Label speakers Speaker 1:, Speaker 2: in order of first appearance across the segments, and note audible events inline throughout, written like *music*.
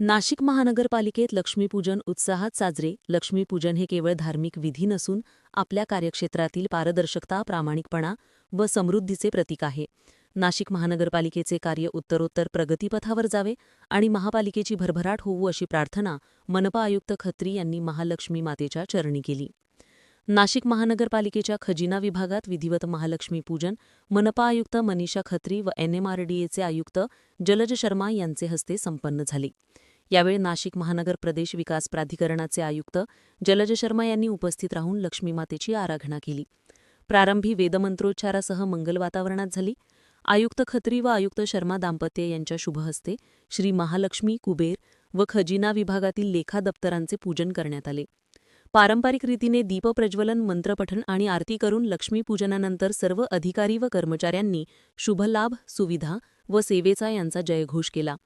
Speaker 1: नाशिक महानगरपालिकेत लक्ष्मीपूजन उत्साहात साजरे. लक्ष्मीपूजन हे केवळ धार्मिक विधी नसून आपल्या कार्यक्षेत्रातील पारदर्शकता प्रामाणिकपणा व समृद्धीचे प्रतीक आहे. नाशिक महानगरपालिकेचे कार्य उत्तरोत्तर प्रगतीपथावर जावे आणि महापालिकेची भरभराट होऊ अशी प्रार्थना मनपा आयुक्त खत्री यांनी महालक्ष्मी मातेच्या चरणी केली. नाशिक महानगरपालिकेच्या खजिना विभागात विधिवत महालक्ष्मी पूजन मनपा आयुक्त मनीषा खत्री व एनएमआरडीएचे आयुक्त जलज शर्मा यांचे हस्ते संपन्न झाले. यावेळी नाशिक महानगर प्रदेश विकास प्राधिकरणाचे आयुक्त जलज शर्मा यांनी उपस्थित राहून लक्ष्मीमातेची आराधना केली. प्रारंभी वेदमंत्रोच्चारासह मंगल वातावरणात झाली. आयुक्त खत्री व आयुक्त शर्मा दाम्पत्य यांच्या शुभहस्ते श्री महालक्ष्मी कुबेर व खजिना विभागातील लेखा दप्तरांचे पूजन करण्यात आले. पारंपरिक रीतीने दीपप्रज्वलन मंत्रपठण आणि आरती करून लक्ष्मीपूजनानंतर सर्व अधिकारी व कर्मचाऱ्यांनी शुभलाभ सुविधा व सेवेचा यांचा जयघोष केला.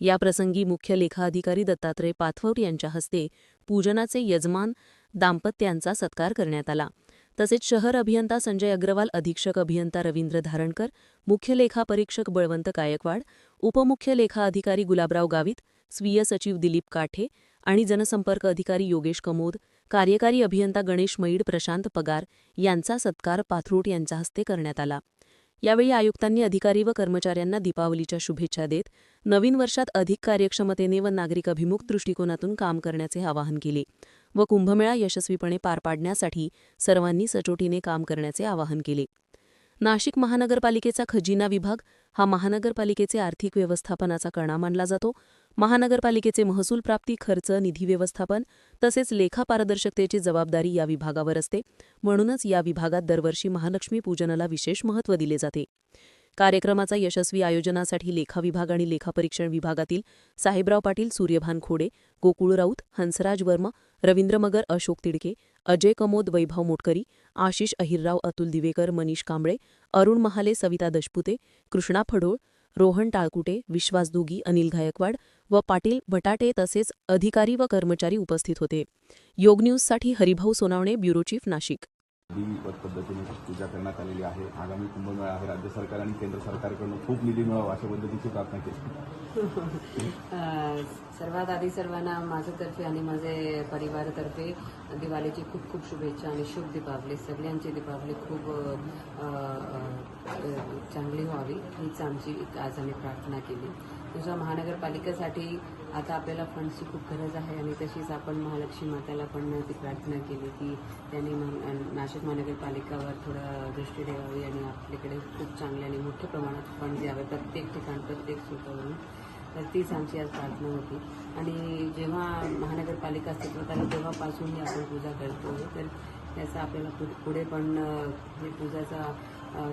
Speaker 1: याप्रसंगी मुख्य लेखा अधिकारी दत्तात्रय पाथवट यांच्या हस्ते पूजनाचे यजमान दाम्पत्यांचा सत्कार करण्यात आला. तसेच शहर अभियंता संजय अग्रवाल अधीक्षक अभियंता रवींद्र धारणकर मुख्य लेखा परीक्षक बळवंत गायकवाड उपमुख्य लेखा अधिकारी गुलाबराव गावित स्वीय सचिव दिलीप काठे आणि जनसंपर्क अधिकारी योगेश कमोद कार्यकारी अभियंता गणेश मैड प्रशांत पगार यांचा सत्कार पाथरूट यांच्या हस्ते करण्यात आला. यावेळी आयुक्तांनी अधिकारी व कर्मचाऱ्यांना दीपावलीच्या शुभेच्छा देत नवीन वर्षात अधिक कार्यक्षमतेने व नागरिक अभिमुख दृष्टिकोनातून काम करण्याचे आवाहन केले व कुंभमेळा यशस्वीपणे पार पाडण्यासाठी सर्वांनी सचोटीने काम करण्याचे आवाहन केले. नाशिक महानगरपालिकेचा खजिना विभाग हा महानगरपालिकेचे आर्थिक व्यवस्थापनाचा कणा मानला जातो. महानगरपालिकेचे महसूल प्राप्ती खर्च निधी व्यवस्थापन तसेच लेखा पारदर्शकतेची जबाबदारी या विभागावर असते. म्हणूनच या विभागात दरवर्षी महालक्ष्मी पूजनाला विशेष महत्त्व दिले जाते. कार्यक्रमाचा यशस्वी आयोजनासाठी लेखा विभाग आणि लेखापरीक्षण विभागातील साहेबराव पाटील सूर्यभान खोडे गोकुळ राऊत हंसराज वर्मा रवींद्र मगर अशोक तिडके अजय कमोद वैभव मोटकरी आशिष अहिरराव अतुल दिवेकर मनीष कांबळे अरुण महाले सविता दशपुते कृष्णा फडोळ रोहन टाळकुटे विश्वास दुगी अनिल गायकवाड व पाटील भटाटे तसेच अधिकारी व कर्मचारी उपस्थित होते. योग न्यूजसाठी हरिभाऊ सोनावणे ब्युरो चीफ नाशिक.
Speaker 2: विधिवत पद्धतीने पूजा करण्यात आलेली आहे. आगामी कुंभमेळा आहे राज्य सरकार आणि केंद्र सरकारकडून खूप निधी मिळावा अशा पद्धतीची प्रार्थना केली. *laughs*
Speaker 3: सर्वात आधी सर्वांना माझ्यातर्फे आणि माझे परिवारातर्फे दिवाळीची खूप खूप शुभेच्छा आणि शुभ दीपावली. सगळ्यांची दीपावली खूप चांगली व्हावी हीच आमची आज आम्ही प्रार्थना केली. तुझ्या महानगरपालिकेसाठी आता आपल्याला फंडची खूप गरज आहे आणि तशीच आपण महालक्ष्मी माताला पण ती प्रार्थना केली की त्यांनी नाशिक महानगरपालिकावर थोडं दृष्टी ठेवावी आणि आपल्याकडे खूप चांगले आणि मोठ्या प्रमाणात फंड द्यावे प्रत्येक ठिकाण प्रत्येक सुटवरून तर तीच आमची आज प्रार्थना होती. आणि जेव्हा महानगरपालिका अस्तित्वात आली तेव्हापासून ही आपण पूजा करतो. तर त्याचा आपल्याला पुढे पुढे पण हे पूजाचा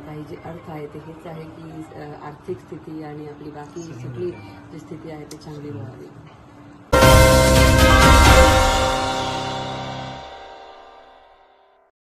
Speaker 3: काही जे अर्थ आहे ते हेच आहे की आर्थिक स्थिती आणि आपली बाकी सगळी. जी स्थिती आहे ती चांगली व्हावी.